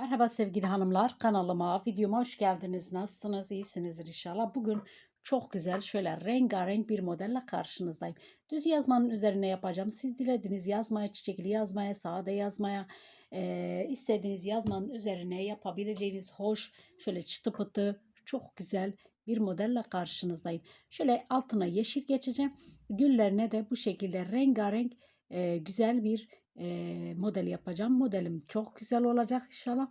Merhaba sevgili hanımlar, kanalıma, videoma hoş geldiniz. Nasılsınız? İyisinizdir inşallah. Bugün çok güzel şöyle rengarenk bir modelle karşınızdayım. Düz yazmanın üzerine yapacağım. Siz dilediğiniz yazmaya, çiçekli yazmaya, sade yazmaya, eee, istediğiniz yazmanın üzerine yapabileceğiniz hoş, şöyle çıtı pıtı, çok güzel bir modelle karşınızdayım. Şöyle altına yeşil geçeceğim. Güllerine de bu şekilde rengarenk eee, güzel bir eee, model yapacağım. Modelim çok güzel olacak inşallah.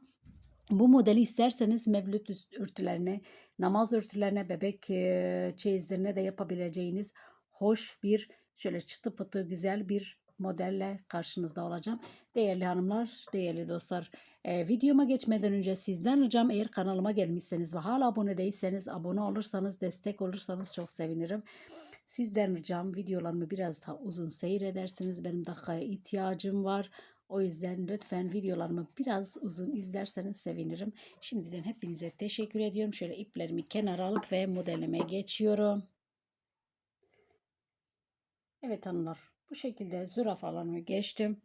Bu modeli isterseniz mevlüt örtülerine, namaz örtülerine, bebek eee, çeyizlerine de yapabileceğiniz hoş bir şöyle çıtı pıtı güzel bir modelle karşınızda olacağım. Değerli hanımlar, değerli dostlar, eee, videoma geçmeden önce sizden ricam eğer kanalıma gelmişseniz ve hala abone değilseniz abone olursanız, destek olursanız çok sevinirim. Sizden ricam videolarımı biraz daha uzun seyredersiniz. Benim dakikaya ihtiyacım var. O yüzden lütfen videolarımı biraz uzun izlerseniz sevinirim. Şimdiden hepinize teşekkür ediyorum. Şöyle iplerimi kenara alıp ve modelime geçiyorum. Evet hanımlar bu şekilde zürafalarımı geçtim.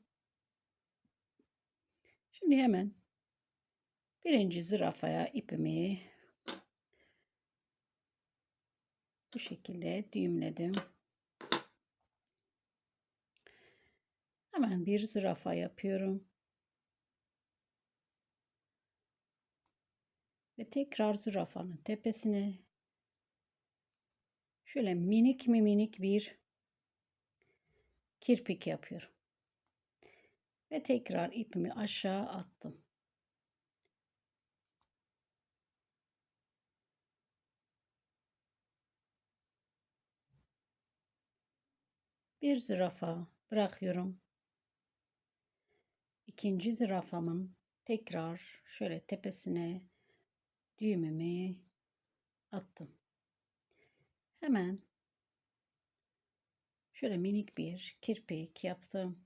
Şimdi hemen birinci zürafaya ipimi bu şekilde düğümledim. Hemen bir zürafa yapıyorum. Ve tekrar zürafanın tepesine şöyle minik mi minik bir kirpik yapıyorum. Ve tekrar ipimi aşağı attım. Bir zürafa bırakıyorum. İkinci zürafamın tekrar şöyle tepesine düğümümü attım. Hemen şöyle minik bir kirpik yaptım.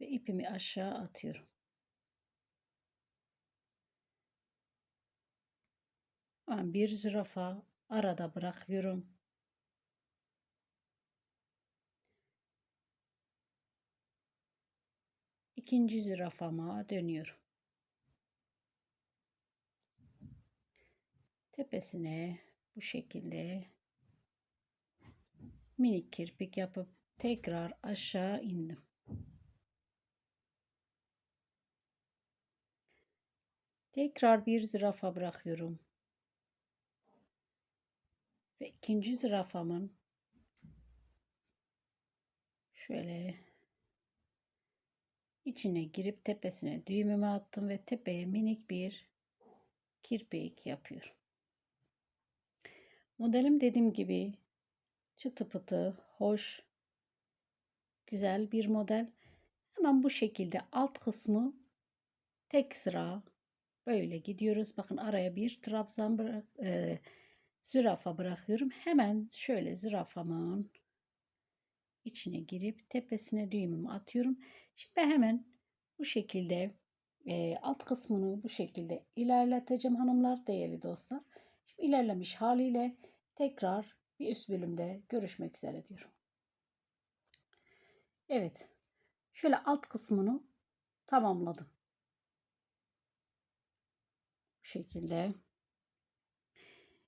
Ve ipimi aşağı atıyorum. Hemen bir zürafa arada bırakıyorum. İkinci zürafama dönüyorum. Tepesine bu şekilde minik kirpik yapıp tekrar aşağı indim. Tekrar bir zürafa bırakıyorum. Ve ikinci zürafamın şöyle içine girip tepesine düğümümü attım ve tepeye minik bir kirpik yapıyorum. Modelim dediğim gibi çıtı pıtı, hoş, güzel bir model. Hemen bu şekilde alt kısmı tek sıra böyle gidiyoruz. Bakın araya bir trabzan bırak, e, zürafa bırakıyorum. Hemen şöyle zürafamın içine girip tepesine düğümümü atıyorum. Şimdi hemen bu şekilde e, alt kısmını bu şekilde ilerleteceğim hanımlar, değerli dostlar. Şimdi ilerlemiş haliyle tekrar bir üst bölümde görüşmek üzere diyorum. Evet. Şöyle alt kısmını tamamladım. Bu şekilde.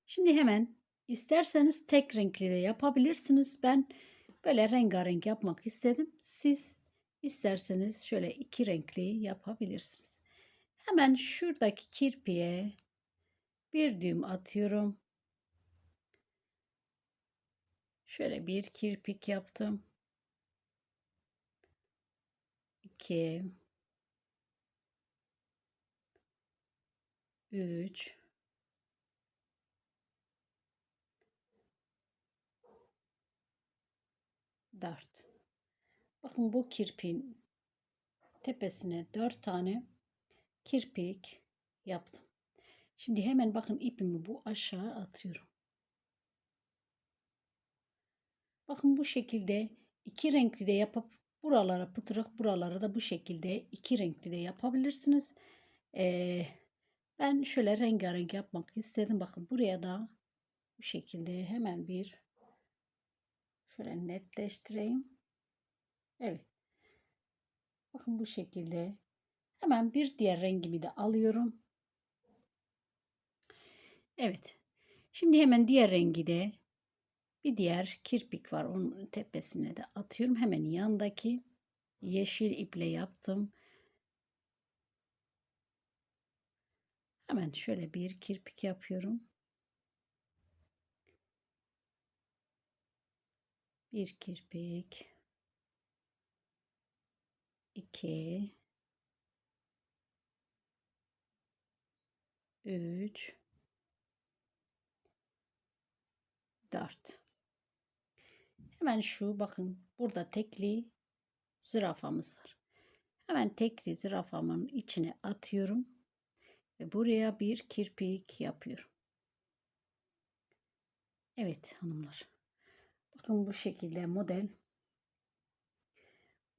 Şimdi hemen isterseniz tek renkli de yapabilirsiniz. Ben böyle rengarenk yapmak istedim. Siz isterseniz şöyle iki renkli yapabilirsiniz. Hemen şuradaki kirpiye bir düğüm atıyorum. Şöyle bir kirpik yaptım. 2 3 4 Bakın bu kirpin tepesine 4 tane kirpik yaptım. Şimdi hemen bakın ipimi bu aşağı atıyorum. Bakın bu şekilde iki renkli de yapıp buralara pıtırık buralara da bu şekilde iki renkli de yapabilirsiniz. Ee, ben şöyle rengarenk yapmak istedim. Bakın buraya da bu şekilde hemen bir şöyle netleştireyim. Evet. Bakın bu şekilde Hemen bir diğer rengimi de alıyorum. Evet. Şimdi hemen diğer rengi de bir diğer kirpik var. Onun tepesine de atıyorum. Hemen yandaki yeşil iple yaptım. Hemen şöyle bir kirpik yapıyorum. Bir kirpik. iki, Üç. Dört. Hemen şu bakın burada tekli zürafamız var. Hemen tekli zürafamın içine atıyorum. Ve buraya bir kirpik yapıyorum. Evet hanımlar. Bakın bu şekilde model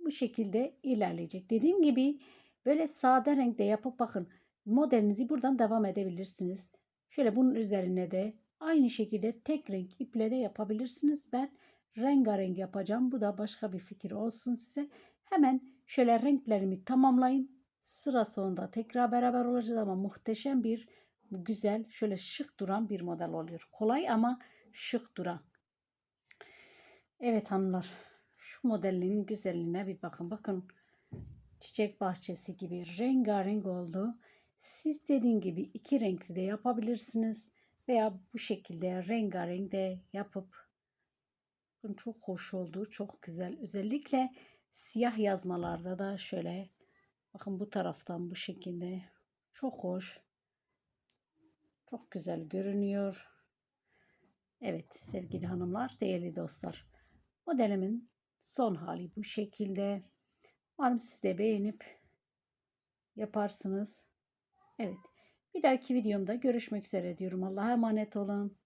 bu şekilde ilerleyecek. Dediğim gibi böyle sade renkte yapıp bakın modelinizi buradan devam edebilirsiniz. Şöyle bunun üzerine de aynı şekilde tek renk iple de yapabilirsiniz. Ben rengarenk yapacağım. Bu da başka bir fikir olsun size. Hemen şöyle renklerimi tamamlayayım. Sıra sonunda tekrar beraber olacağız ama muhteşem bir güzel şöyle şık duran bir model oluyor. Kolay ama şık duran. Evet hanımlar şu modelin güzelliğine bir bakın. Bakın çiçek bahçesi gibi rengarenk oldu. Siz dediğim gibi iki renkli de yapabilirsiniz. Veya bu şekilde rengarenk de yapıp çok hoş oldu. Çok güzel. Özellikle siyah yazmalarda da şöyle bakın bu taraftan bu şekilde çok hoş. Çok güzel görünüyor. Evet sevgili hanımlar, değerli dostlar. Modelimin son hali bu şekilde. Umarım siz de beğenip yaparsınız. Evet. Bir dahaki videomda görüşmek üzere diyorum. Allah'a emanet olun.